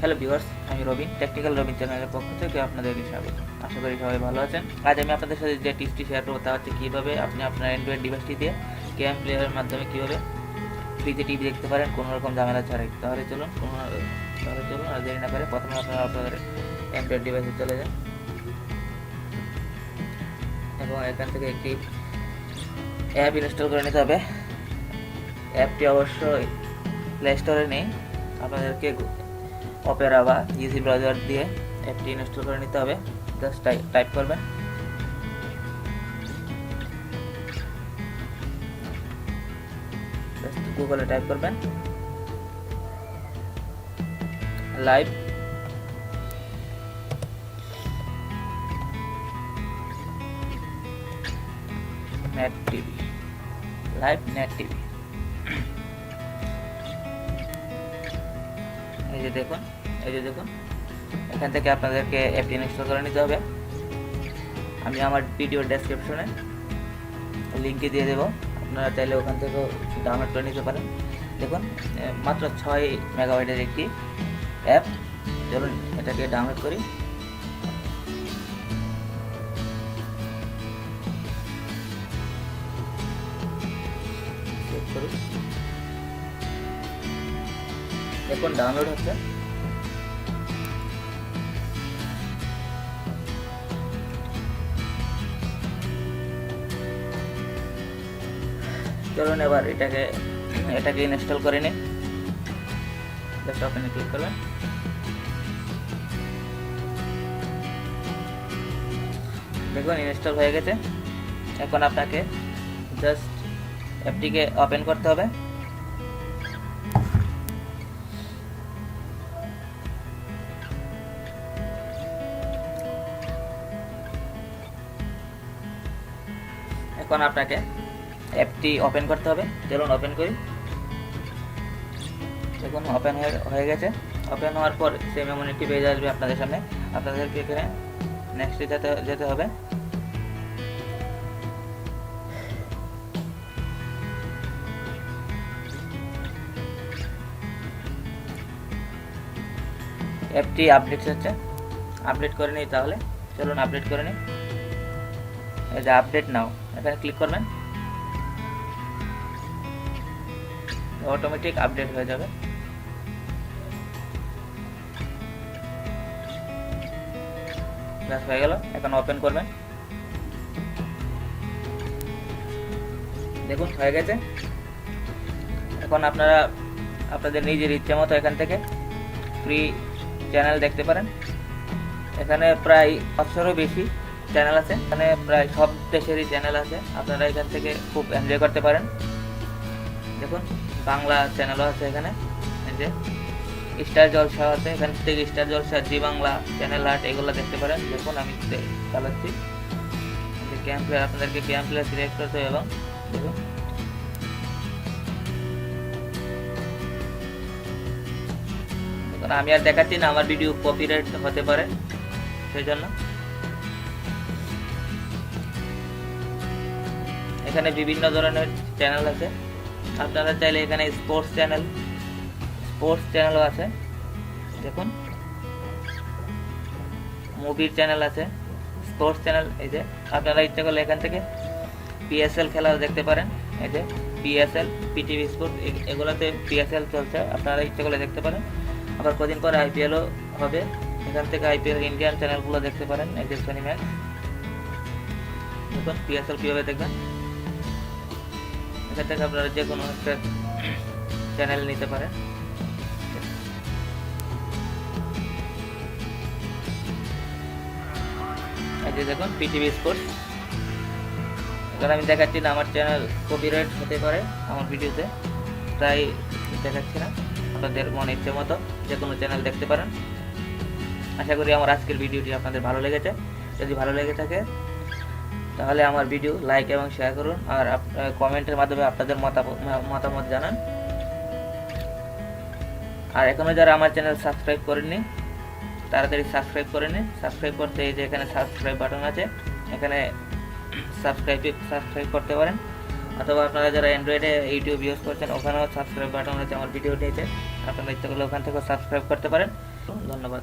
Hello viewers আমি Robin technical Robin চ্যানেলের পক্ষ থেকে আপনাদেরকে স্বাগত। আশা করি সবাই ভালো আছেন। আজ আমি আপনাদের সাথে যে টিপসটি শেয়ার করব তা হচ্ছে কীভাবে আপনি আপনার অ্যান্ড্রয়েড ডিভাইসটি দিয়ে গেম প্লেয়ারের মাধ্যমে কীভাবে ফ্রিতে টিভি দেখতে পারেন, কোনো রকম ঝামেলা ছাড়াই। তাহলে চলুন, কোনো, তাহলে চলুন, আর দেরি না করে প্রথমে আপনারা আপনাদের অ্যান্ড্রয়েড ডিভাইসে চলে যান। এবং এখান থেকে একটি অ্যাপ ইনস্টল করে নিতে হবে। অ্যাপটি অবশ্যই প্লে স্টোরে নেই। আপনাদেরকে অপেরা বা ইজি ব্রাউজার দিয়ে অ্যাপটি ইনস্টল করে নিতে হবে। জাস্ট টাইপ করবেন। গুগলে টাইপ করবেন। Live net TV live net TV এই যে দেখুন, এই যে দেখুন, এখান থেকে আপনাদেরকে অ্যাপটি ইনস্টল করে নিতে হবে। আমি আমার ভিডিও ডেসক্রিপশনে লিঙ্কে দিয়ে দেবো। আপনারা চাইলে ওখান থেকেও ডাউনলোড করে নিতে পারেন। দেখুন মাত্র ছয় মেগাবাইটের একটি অ্যাপ চলুন, এটাকে ডাউনলোড করি। করি। দেখুন ডাউনলোড হচ্ছে। চলুন এবার এটাকে এটাকে ইনস্টল করে জাস্ট ওপেনে ক্লিক করবেন দেখুন ইনস্টল হয়ে গেছে। এখন আপনাকে জাস্ট অ্যাপটিকে ওপেন করতে হবে। এখন আপনাকে অ্যাপটি ওপেন করতে হবে। চলুন ওপেন করি। দেখুন, ওপেন হয়ে গেছে। ওপেন হওয়ার পর সেম এমন একটি পেজ আসবে আপনাদের সামনে। আপনাদেরকে এখানে নেক্সটে যেতে যেতে হবে। অ্যাপটি আপডেট হচ্ছে। আপডেট করে নিই তাহলে। চলুন আপডেট করে নিই। এই যে আপডেট নাও। এখানে ক্লিক করবেন। অটোমেটিক আপডেট হয়ে যাবে। ব্যাস, হয়ে গেল। এখন ওপেন করবেন। দেখুন, হয়ে গেছে। এখন আপনারা, আপনাদের নিজের ইচ্ছে মতো এখান থেকে ফ্রি চ্যানেল দেখতে পারেন। এখানে প্রায় পাঁচশোরও বেশি চ্যানেল আছে এখানে প্রায় সব দেশেরই চ্যানেল আছে। আপনারা এখান থেকে খুব এনজয় করতে পারেন। দেখুন বাংলা চ্যানেলও আছে এখানে। যে স্টার জলসা আছে এখান থেকে স্টার জলসা জি বাংলা চ্যানেল আর্ট এগুলো দেখতে পারেন। দেখুন আমি চালাচ্ছি। প্লেয়ার আপনাদেরকে প্লেয়ার সিলেক্ট করতে হবে এবং দেখুন, আমি আর দেখাচ্ছি না আমার ভিডিও কপিরাইট হতে পারে সেই জন্য। এখানে বিভিন্ন ধরনের চ্যানেল আছে। আপনারা চাইলে এখানে স্পোর্টস চ্যানেল স্পোর্টস চ্যানেলও আছে। দেখুন। মুভির চ্যানেল আছে। স্পোর্টস চ্যানেল এই যে, আপনারা ইচ্ছা করলে এখান থেকে পিএসএল খেলাও দেখতে পারেন। এই যে পিএসএল পিটিভি স্পোর্ট এগুলোতে পিএসএল চলছে, আপনারা ইচ্ছা করলে দেখতে পারেন। আবার কদিন পরে আইপিএলও হবে। এখান থেকে আইপিএল ইন্ডিয়ান চ্যানেলগুলো দেখতে পারেন, এই যে সোনি ম্যাক্স দেখুন পিএসএল কীভাবে দেখবেন। এখান থেকে আপনারা যে কোনো একটা চ্যানেল নিতে পারেন। যে দেখুন পিটিভি স্পোর্টস এখানে আমি দেখাচ্ছি না, আমার চ্যানেল কপিরাইট হতে পারে আমার ভিডিওতে তাই দেখাচ্ছি না, আপনাদের মনে ইচ্ছে মতো যে কোনো চ্যানেল দেখতে পারেন। আশা করি আমার আজকের ভিডিওটি আপনাদের ভালো লেগেছে। যদি ভালো লেগে থাকে তাহলে আমার ভিডিও লাইক এবং শেয়ার করুন আর কমেন্টের মাধ্যমে আপনাদের মতামত জানান। আর এখনও যারা আমার চ্যানেল সাবস্ক্রাইব করেননি, তাড়াতাড়ি সাবস্ক্রাইব করে নিন। সাবস্ক্রাইব করতে এই যে এখানে সাবস্ক্রাইব বাটন আছে, এখানে সাবস্ক্রাইব সাবস্ক্রাইব করতে পারেন। অথবা আপনারা যারা অ্যান্ড্রয়েডে ইউটিউব ইউজ করছেন, ওখানেও সাবস্ক্রাইব বাটন আছে আমার ভিডিও নিয়েছে আপনারা ইচ্ছা করলে ওখান থেকেও সাবস্ক্রাইব করতে পারেন। ধন্যবাদ।